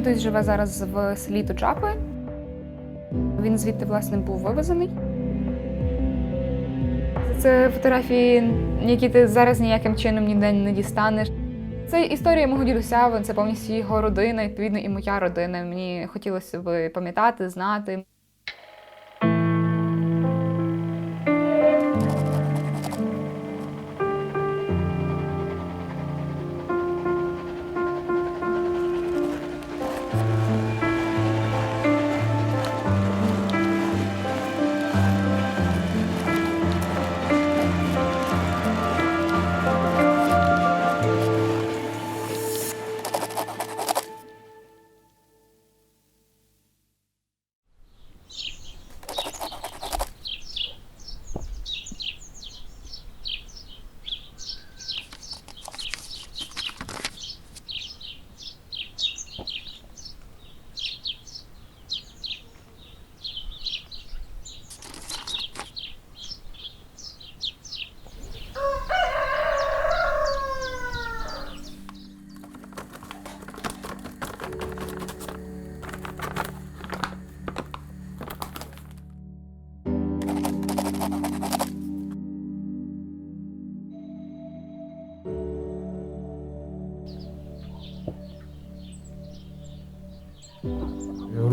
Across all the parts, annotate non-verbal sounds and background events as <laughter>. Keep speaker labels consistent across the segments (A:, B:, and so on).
A: Мені дось живе зараз в селі Тучапи. Він звідти, власне, був вивезений. Це фотографії, які ти зараз ніяким чином ніде не дістанеш. Це історія мого дідуся, це повністю його родина, відповідно, і моя родина. Мені хотілося б пам'ятати, знати.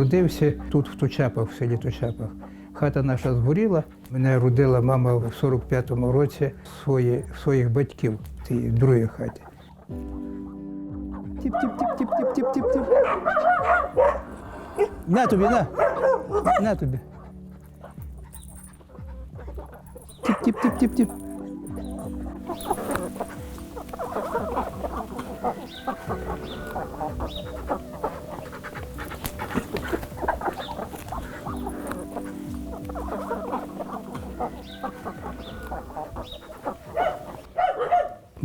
B: Родився тут, в Тучапах, в селі Тучапах. Хата наша згоріла. Мене родила мама в 45-му році свої, своїх батьків в тій другій хаті. Тіп-тіп-тіп-тіп-тіп-тіп-тіп. На тобі, на. На тобі. Тіп-тіп-тіп-тіп-тіп.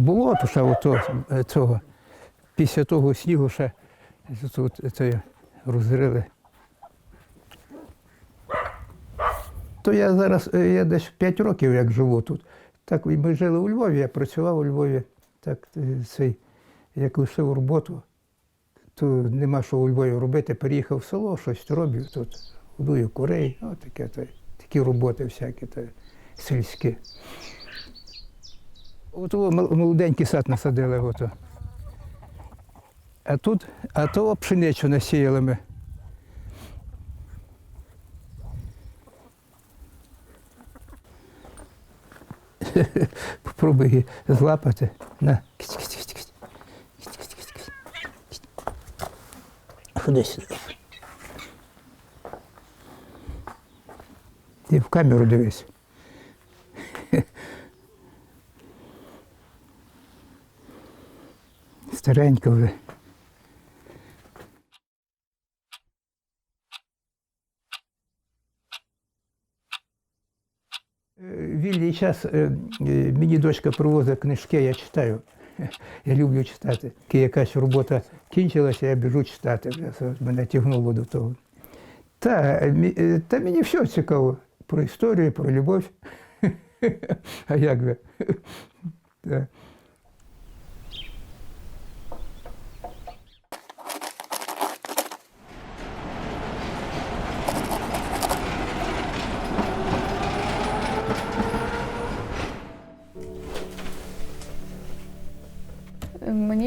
B: Було то ще ото, е, цього. Після того снігу ще тут це розрили. То я зараз, е, я десь 5 років як живу тут. Так ми жили у Львові, я працював у Львові. Так е, цей, як лишив роботу, то нема що у Львові робити. Переїхав в село, щось роблю тут, годую курей, о, таке, такі роботи всякі, то, сільські. От молоденький сад насадили. Ото. А тут, а то пшеницю насіяли ми. <laughs> Попробуй її злапати. На. Ходи сюди. Ти в камеру дивись. Старенька вже. Е, Вільний час е, е, мені дочка привозить книжки, я читаю. <laughs> Я люблю читати. Якась робота кінчилася, я біжу читати. Мене тягнуло до того. Та, та мені все цікаво. Про історію, про любов. <laughs> А як же? <laughs>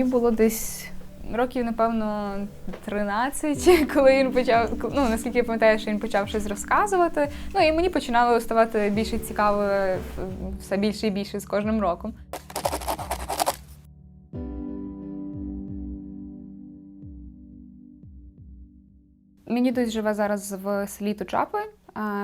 A: було десь років, напевно, 13, <laughs> коли він почав, ну наскільки я пам'ятаю, що він почав щось розказувати. Ну і мені починало ставати більше цікаво е, все більше і більше з кожним роком. Мені дось живе зараз в селі Тучапи.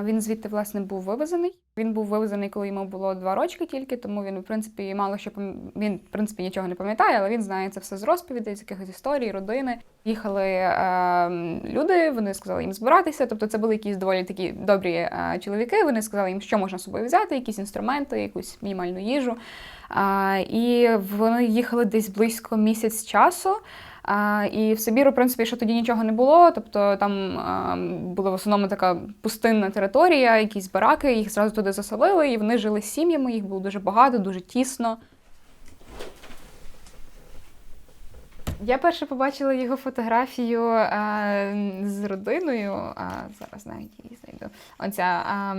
A: Він звідти власне був вивезений. Він був вивезений, коли йому було два рочки тільки, тому він, в принципі, мало що пам- він, в принципі, нічого не пам'ятає, але він знає це все з розповідей, з якихось історій, родини. Їхали е, люди, вони сказали їм збиратися. Тобто, це були якісь доволі такі добрі е, чоловіки. Вони сказали їм, що можна з собою взяти, якісь інструменти, якусь мінімальну їжу. А, і вони їхали десь близько місяць часу. А, і в Сибіру, в принципі, що тоді нічого не було. Тобто там а, була в основному така пустинна територія, якісь бараки, їх зразу туди заселили, і вони жили з сім'ями, їх було дуже багато, дуже тісно. Я перше побачила його фотографію е, з родиною. А, зараз навіть її знайду. Оця. А,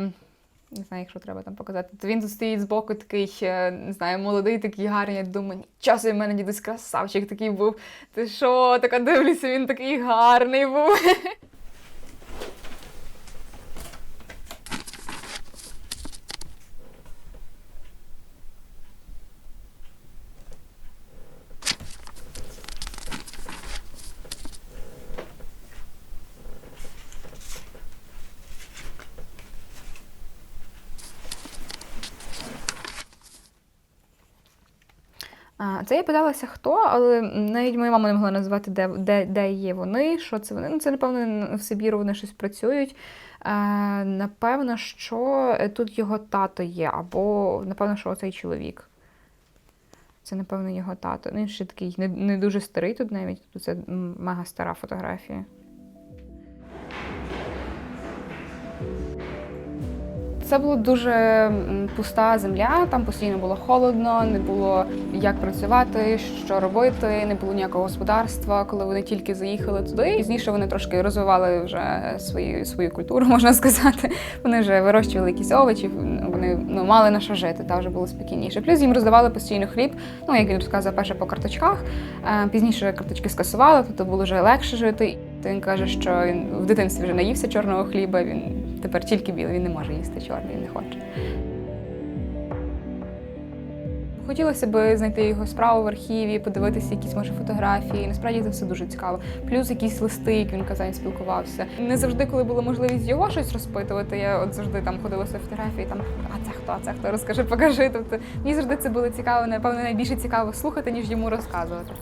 A: не знаю, якщо треба там показати. То він тут стоїть збоку, такий, е, не знаю, молодий, такий гарний. Я думаю, часу в мене дідусь красавчик такий був. Ти що, така дивлюся, він такий гарний був. <laughs> Це я питалася, хто, але навіть моя мама не могла назвати, де, де, де є вони, що це вони. Ну, це, напевно, в Сибіру вони щось працюють. Е, напевно, що тут його тато є, або напевно, що оцей чоловік. Це, напевно, його тато. Ну, Він ще такий не, не дуже старий тут навіть. Тут це мега стара фотографія. Це була дуже пуста земля, там постійно було холодно, не було як працювати, що робити, не було ніякого господарства, коли вони тільки заїхали туди. Пізніше вони трошки розвивали вже свою, свою культуру, <laughs> можна сказати. Вони вже вирощували якісь овочі, вони ну, мали на що жити, та вже було спокійніше. Плюс їм роздавали постійно хліб, ну як він розказував, перше по карточках. Е, Пізніше карточки скасували, тобто було вже легше жити. Він каже, що він в дитинстві вже наївся чорного хліба. Він тепер тільки білий, він не може їсти чорний, він не хоче. Хотілося б знайти його справу в архіві, подивитися якісь може фотографії. Насправді це все дуже цікаво. Плюс якісь листи, як він казав, спілкувався. Не завжди, коли була можливість його щось розпитувати, я от завжди там ходила свої фотографії, там а це хто, а це хто, розкажи, покажи. Тобто мені завжди це було цікаво, напевно, найбільше цікаво слухати, ніж йому розказувати.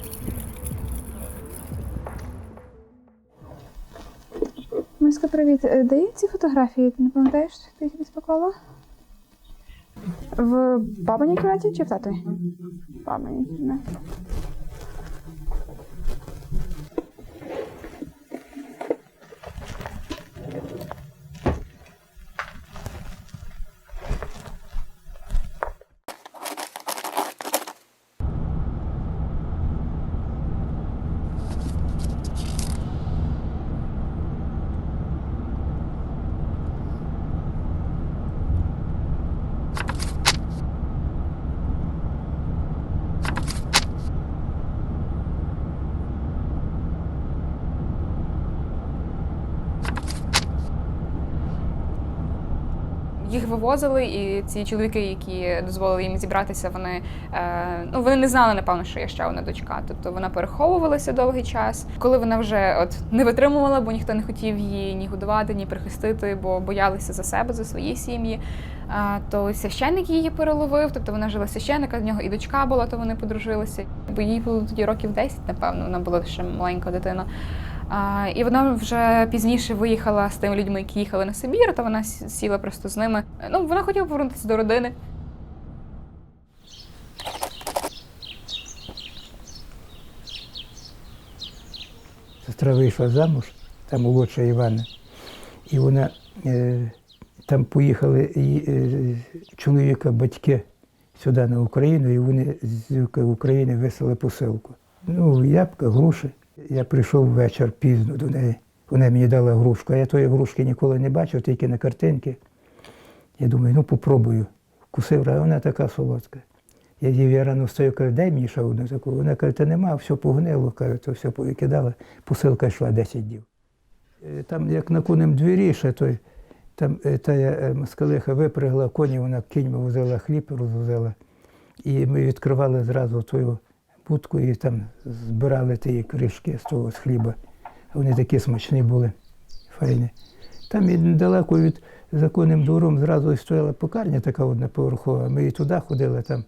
C: Миска, привіт. Де ці фотографії? Ти не пам'ятаєш, ти їх відспакувала? В бабиній кімнаті чи в татові? В бабиній кімнаті.
A: Їх вивозили, і ці чоловіки, які дозволили їм зібратися, вони е, ну вони не знали, напевно, що є ще одна дочка. Тобто вона переховувалася довгий час. Коли вона вже от не витримувала, бо ніхто не хотів її ні годувати, ні прихистити, бо боялися за себе, за свої сім'ї. е, то священник її переловив, тобто вона жила священника, в нього і дочка була, то вони подружилися. Бо їй було тоді років 10, напевно, вона була ще маленька дитина. А, і вона вже пізніше виїхала з тими людьми, які їхали на Сибір, то вона сіла просто з ними. Ну, вона хотіла повернутися до родини.
B: Сестра вийшла замуж, там молодша Івана, і вона е, там поїхали і, е, чоловіка, батьки сюди на Україну, і вони з України вислали посилку. Ну, ябка, груші. Я прийшов вечір пізно до неї. Вона мені дала грушку, а я тої грушки ніколи не бачив, тільки на картинки. Я думаю, ну попробую. Вкусив, а вона така солодка. Я її я рано встаю, кажу, дай мені ще одну таку. Вона каже, та нема, все погнило, каже, то все повикидала. Посилка йшла 10 днів. Е, Там, як на конем двірі, ще той, там е, та е, москалиха випрягла коні, вона кіньми возила хліб, розвозила. І ми відкривали зразу твою будку і там збирали ті кришки з того з хліба. Вони такі смачні були, файні. Там і недалеко від законним двором зразу і стояла покарня така одна поверхова. Ми і туди ходили там.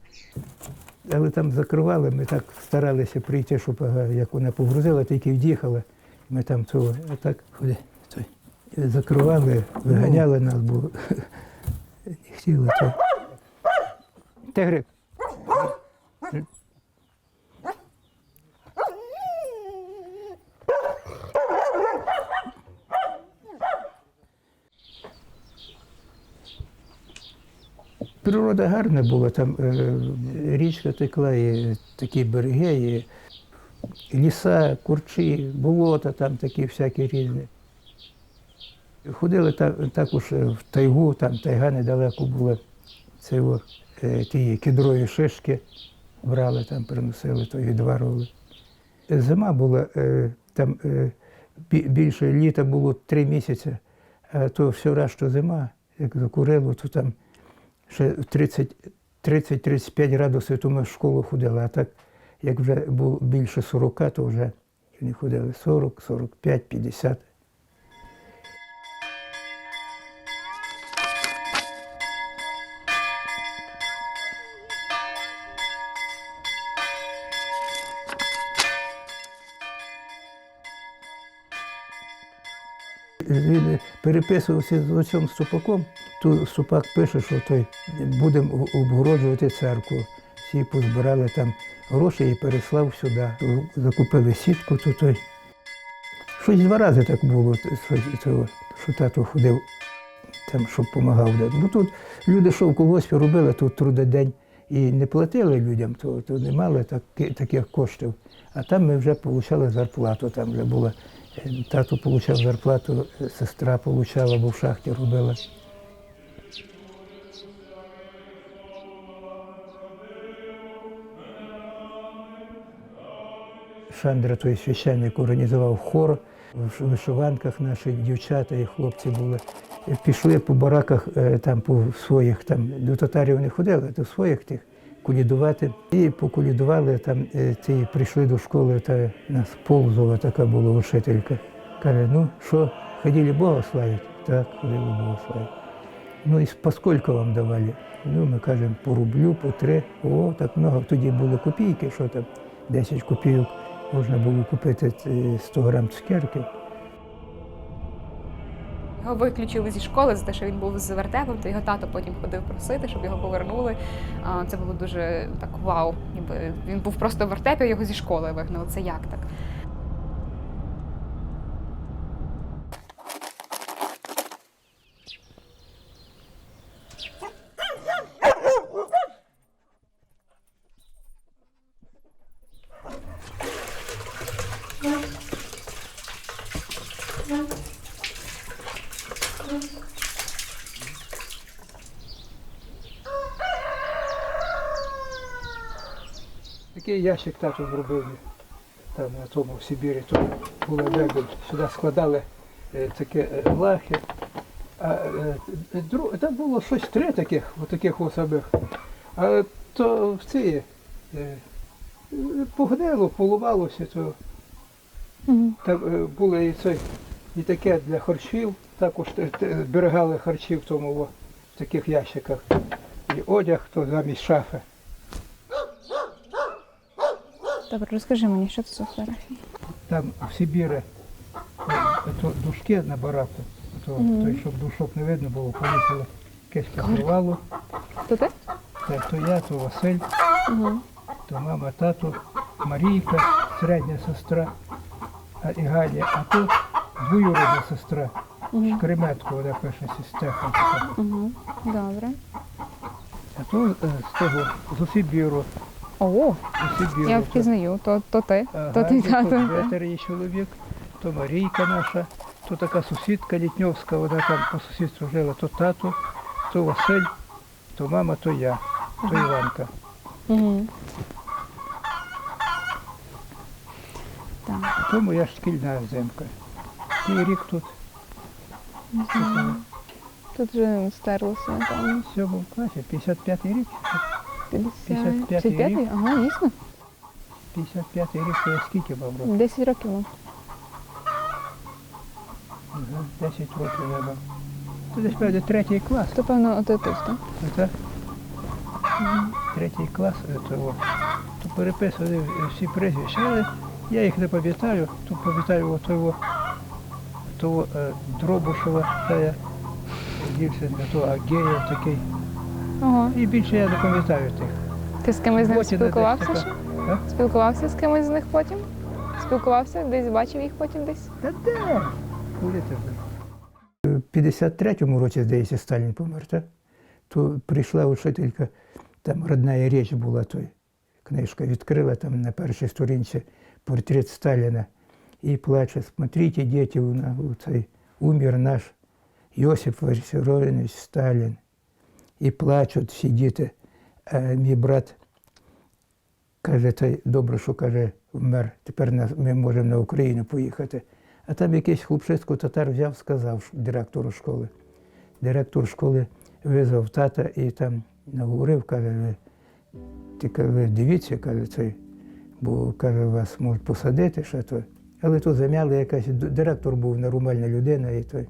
B: Але там закривали, ми так старалися прийти, щоб як вона погрузила, тільки в'їхала. Ми там цього, а так ходи, той. І закривали, виганяли нас, бо <laughs> не хотіли. Тигрик. Природа гарна була, там е, річка текла, і такі береги, і ліса, курчі, болота там такі всякі різні. Ходили та- також в тайгу, там тайга недалеко була. Це о, е, ті кедрові шишки брали, там приносили, то відварували. Зима була, е, там більше літа було три місяці, а то все решта зима, як закурило, то там ще 30 30-35 градусів, то ми в школу ходили, а так як вже було більше 40, то вже не ходили 40, 45, 50. Він переписувався з отцем Ступаком. Тут Ступак пише, що той будемо обгороджувати церкву. Всі позбирали там гроші і переслав сюди. Закупили сітку, то той. Щось два рази так було, що тато ходив, там, щоб допомагав. Ну тут люди, що в колгоспі робили, тут трудодень і не платили людям, то, то не мали таки- таких коштів. А там ми вже отримали зарплату. Там вже була е, тато отримав зарплату, сестра отримала, бо в шахті робила. Шандра, той священник, організував хор. В вишиванках наші дівчата і хлопці були. Пішли по бараках, е, там по своїх, там до татарів не ходили, до своїх тих колідувати. І поколідували, там е, ці прийшли до школи, та нас Ползова така була учителька. Каже, ну що, ходили Бога славити? Так, ходили Бога славити. Ну і поскольку вам давали? Ну, ми кажемо, по рублю, по три. О, так много. Тоді були копійки, що там 10 копійок можна було купити е, 100 грам цукерки.
A: Його виключили зі школи за те, що він був з вертепом, то його тато потім ходив просити, щоб його повернули. Це було дуже так вау. Ніби він був просто в вертепі, його зі школи вигнали. Це як так?
B: Такий ящик тато зробив там на тому в Сибірі. Тут була мебель. Сюди складали е, такі е, лахи. А е, там було щось три таких, отаких самих. А то в ці погнило, полувалося, то там було і це, і таке для харчів, також зберігали харчі в тому в таких ящиках. І одяг то замість шафи.
C: Добре, розкажи мені, що це за фотографії?
B: Там в Сибірі дужки на бараку, то, то, щоб душок не видно було, повісили якесь покривало.
C: То ти?
B: Та, то я, то Василь,
C: Угу.
B: то мама, тато, Марійка, середня сестра а, і Ганя, а то двоюрідна сестра. Шкреметко, вона пише така.
C: Угу. Добре.
B: А то е, з того, з Сибіру,
C: О, я впізнаю, то, то ти,
B: Ага,
C: то ти
B: то
C: тато.
B: Петер чоловік, то Марійка наша, то така сусідка Літньовська, вона там по сусідству жила, то тато, то Василь, то мама, то я, то Іванка.
C: Угу. Так.
B: То моя шкільна земка. І рік тут,
C: Тут вже стерлося,
B: в сьомому класі, 55-й рік, 55-й
C: 55-й?
B: рік.
C: Ага, дійсно.
B: 55-й рік, то я скільки мав років?
C: 10 років. ну.
B: Ага, 10 років я мав. То десь певне третій клас.
C: То, певно, тут, так?
B: Це третій клас, е, то, переписували всі прізвища, але я їх не пам'ятаю, то пам'ятаю того, того е, Дробушева, та я дівчинка, то Агеєв такий.
C: Ого.
B: І більше я не пам'ятаю тих.
C: Ти з кимось з них
B: десь
C: спілкувався
B: така.
C: ще?
B: А?
C: Спілкувався з кимось з них потім? Спілкувався? Десь бачив їх потім десь?
B: Та де? У 53-му році, здається, Сталін помер, так? То прийшла учителька, там родна річ була, той книжка відкрила там на першій сторінці портрет Сталіна і плаче. Смотрите, діти, у цей умер наш Йосип Виссарионович Сталін. І плачуть всі діти. А мій брат каже, це добре, що каже, вмер. Тепер ми можемо на Україну поїхати. А там якийсь хлопчисько татар взяв, сказав директору школи. Директор школи визвав тата і там наговорив, каже, ти каже, дивіться, каже, цей, бо каже, вас можуть посадити ще то. Але то замяли якась, директор був нормальна людина і той.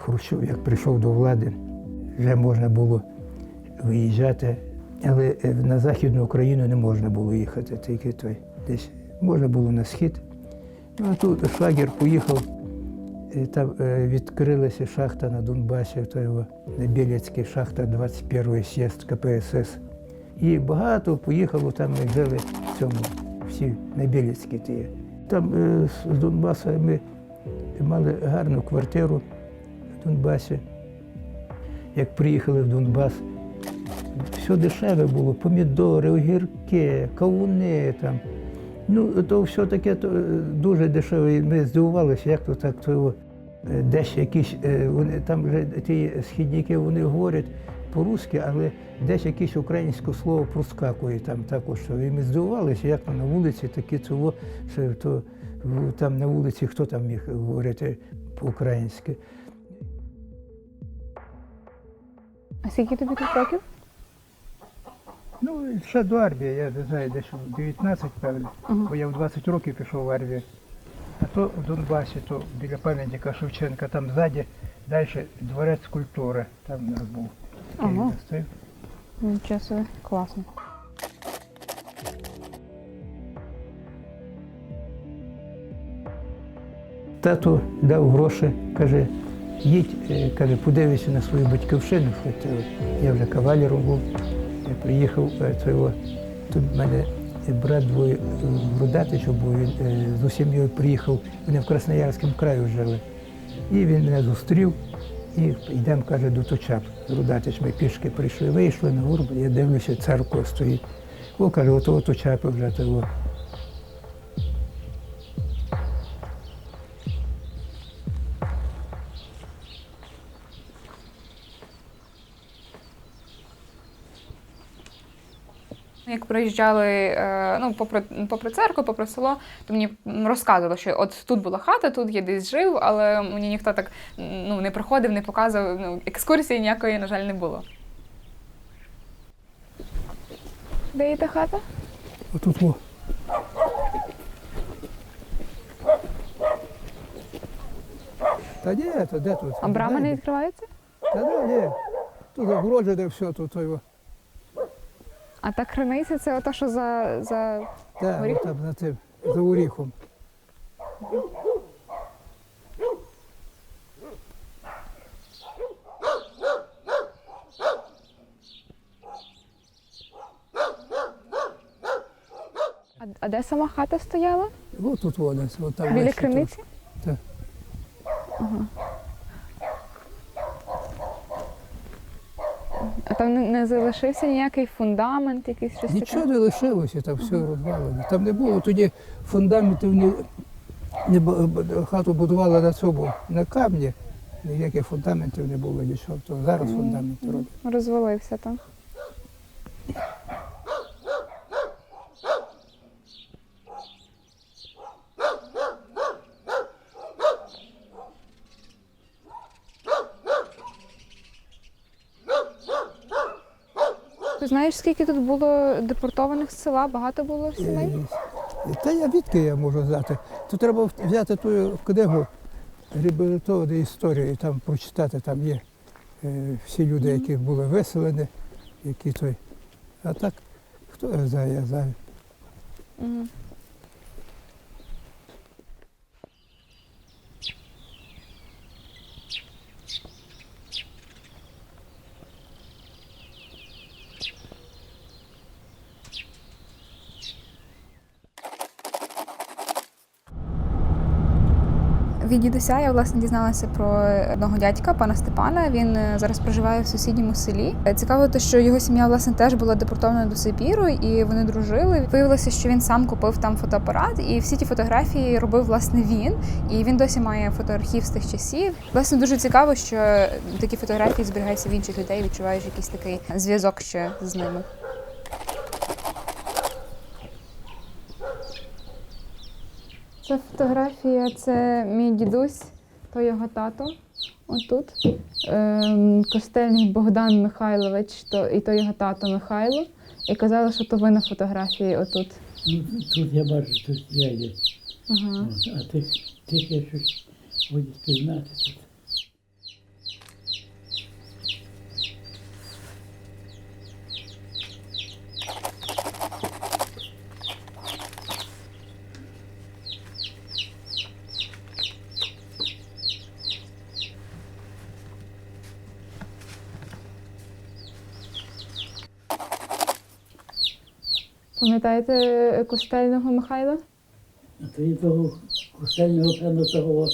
B: Хрущов, як прийшов до влади, вже можна було виїжджати, але е, на Західну Україну не можна було їхати, тільки той десь можна було на схід. Ну а тут шлагер поїхав, і там е, відкрилася шахта на Донбасі, то його на Білецькій шахта 21 с'їзд КПСС. І багато поїхало, там ми жили в цьому, всі на Білецькій ті. Там е, з Донбаса ми мали гарну квартиру Донбасі. Як приїхали в Донбас, все дешеве було, помідори, огірки, кавуни там. Ну, то все таке то, е, дуже дешеве. Ми здивувалися, як то так, то е, десь якісь, е, вони там вже ті східники вони говорять по-русски, але десь якесь українське слово проскакує там також. І ми здивувалися, як то на вулиці таке цього, що то там на вулиці хто там міг говорити по-українськи.
C: А скільки тобі тут років?
B: Ну, ще до армії, я не знаю, десь у 19, певно, бо я в 20 років пішов в армію. А то в Донбасі, то біля пам'ятника Шевченка, там ззаді, далі дворець культури, там у нас був.
C: Ага.
B: Київ стоїв.
C: Нічого собі, класно.
B: Тато дав гроші, каже, їдь, е, каже, подивися на свою батьківщину. Е, я вже кавалером був, я приїхав, е, це його, тут в мене брат двоє Бродатичів був, він е, з сім'єю приїхав, вони в Красноярському краю жили. І він мене зустрів і йдемо, каже, до Точап. З Рудатич ми пішки прийшли, вийшли на горб, я дивлюся, церква стоїть. О, каже, ото Точапи вже того.
A: Як приїжджали е, ну, попри, попри церкву, попри село, то мені розказували, що от тут була хата, тут я десь жив, але мені ніхто так ну, не приходив, не показував. Ну, екскурсії ніякої, на жаль, не було.
C: Де є та хата?
B: Отут во. Та ні, то де тут?
C: А брама не відкривається?
B: Та де, ні. Тут загороджене все, тут його.
C: А та криниця це ото, що за. за...
B: Так,
C: Горіх?
B: там за тим, за оріхом.
C: А, а де сама хата стояла?
B: Ось тут воно, от там.
C: Біля криниці?
B: Так.
C: Ага. А там не, залишився ніякий фундамент, якийсь щось
B: Нічого не лишилося, там все розвалено. Там не було тоді фундаментів, не, не хату будували на цьому, на камні. Ніяких фундаментів не було нічого. То зараз фундамент робить.
C: Розвалився там. Ти знаєш, скільки тут було депортованих з села? Багато було сімей?
B: Е, Та я відки я можу знати. Тут треба взяти ту книгу реабілітованої історії, там прочитати, там є е, всі люди, які були виселені, які той. А так, хто я знаю, я знаю.
A: Від дідуся я власне дізналася про одного дядька, пана Степана. Він е, зараз проживає в сусідньому селі. Е, Цікаво, те, що його сім'я власне теж була депортована до Сибіру, і вони дружили. Виявилося, що він сам купив там фотоапарат, і всі ті фотографії робив власне він. І він досі має фотоархів з тих часів. Власне, дуже цікаво, що такі фотографії зберігаються в інших людей. Відчуваєш якийсь такий зв'язок ще з ними. Це фотографія, це мій дідусь, то його тато. Отут. Ем, Костельник Богдан Михайлович, то, і то його тато Михайло. І казали, що то ви на фотографії отут.
D: Ну, тут я бачу, тут я є.
A: Ага.
D: А тих, тих я щось буду спізнати
A: Пам'ятаєте е, Костельного Михайла?
D: А то і того костельного певно того,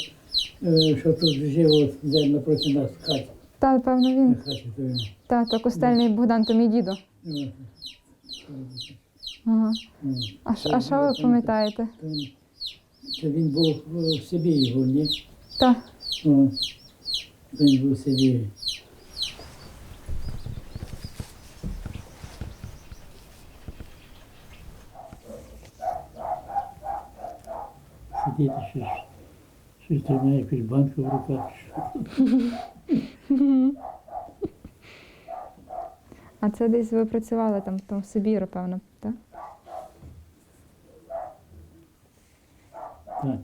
D: е, що тут жив от, де напроти нас в хаті.
A: Та, певно,
D: На
A: він.
D: хаті то він.
A: Та, то Костельний Богдан, то мій дідо.
D: е,
A: Ага.
D: е,
A: А, ш- а що ви пам'ятаєте?
D: то він- Це він був в Сибірі, був, ні?
A: Та.
D: О, Він був в Сибірі. Сидіти щось, щось тримає якусь банку в руках.
A: А це десь ви працювали там, там в Сибіру, певно, так?
D: Так.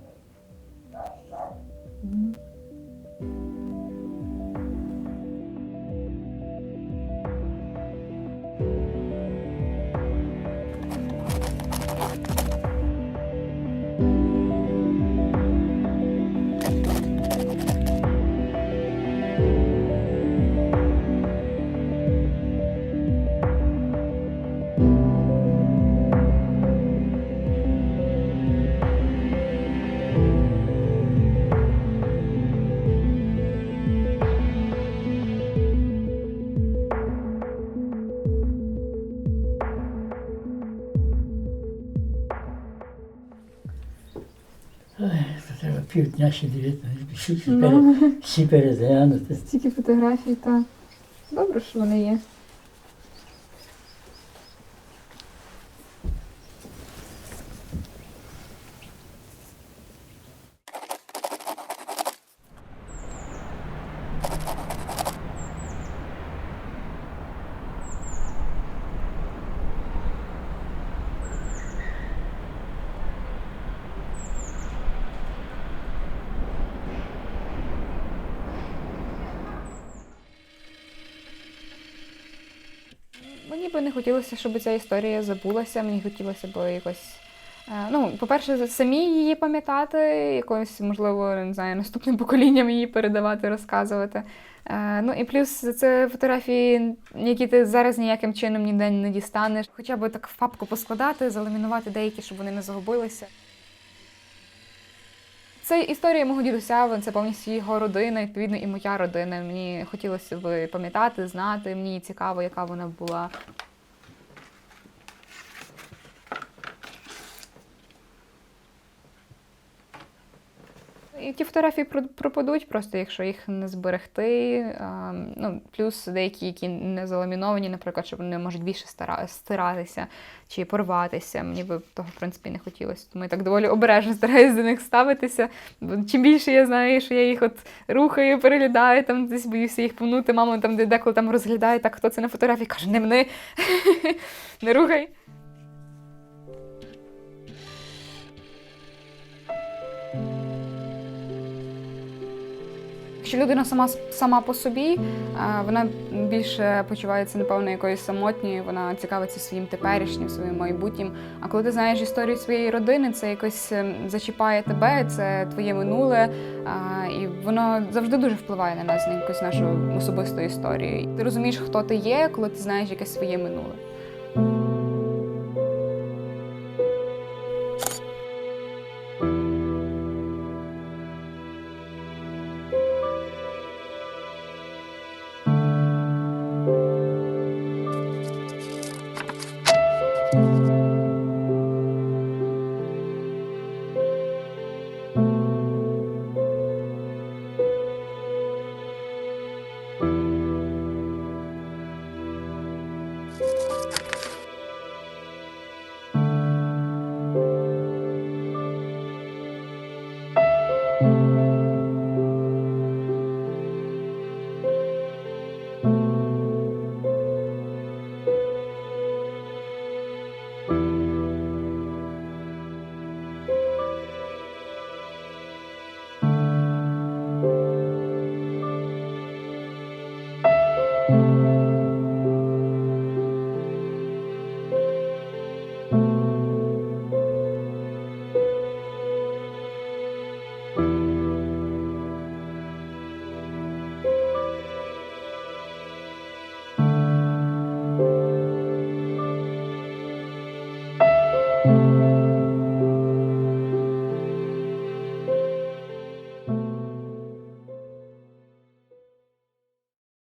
D: Півдня ще дивитися, всі, пере, всі переглянути.
A: Стільки фотографій, так. Добре, що вони є. Мені би не хотілося, щоб ця історія забулася. Мені хотілося б якось. е, Ну, по-перше, самі її пам'ятати, якось, можливо, не знаю, наступним поколінням її передавати, розказувати. Е, Ну і плюс це фотографії, які ти зараз ніяким чином ніде не дістанеш. Хоча б так в папку поскладати, заламінувати деякі, щоб вони не загубилися. Це історія мого дідуся, це повністю його родина, відповідно, і моя родина. Мені хотілося б пам'ятати, знати. Мені цікаво, яка вона була. Ті фотографії пропадуть, просто якщо їх не зберегти. Ну, плюс деякі, які не заламіновані, наприклад, що вони можуть більше стиратися чи порватися. Мені би того, в принципі, не хотілося. Тому я так доволі обережно стараюся до них ставитися. Бо чим більше я знаю, що я їх от рухаю, переглядаю, там десь боюся їх пнути. Мама там де- деколи там розглядає, так хто це на фотографії, каже, не мни, <laughs> не рухай. Якщо людина сама сама по собі, вона більше почувається, напевно, якоюсь самотньою, вона цікавиться своїм теперішнім, своїм майбутнім. А коли ти знаєш історію своєї родини, це якось ем, зачіпає тебе, це твоє минуле, і воно завжди дуже впливає на нас, на якусь нашу особисту історію. Ти розумієш, хто ти є, коли ти знаєш якесь своє минуле.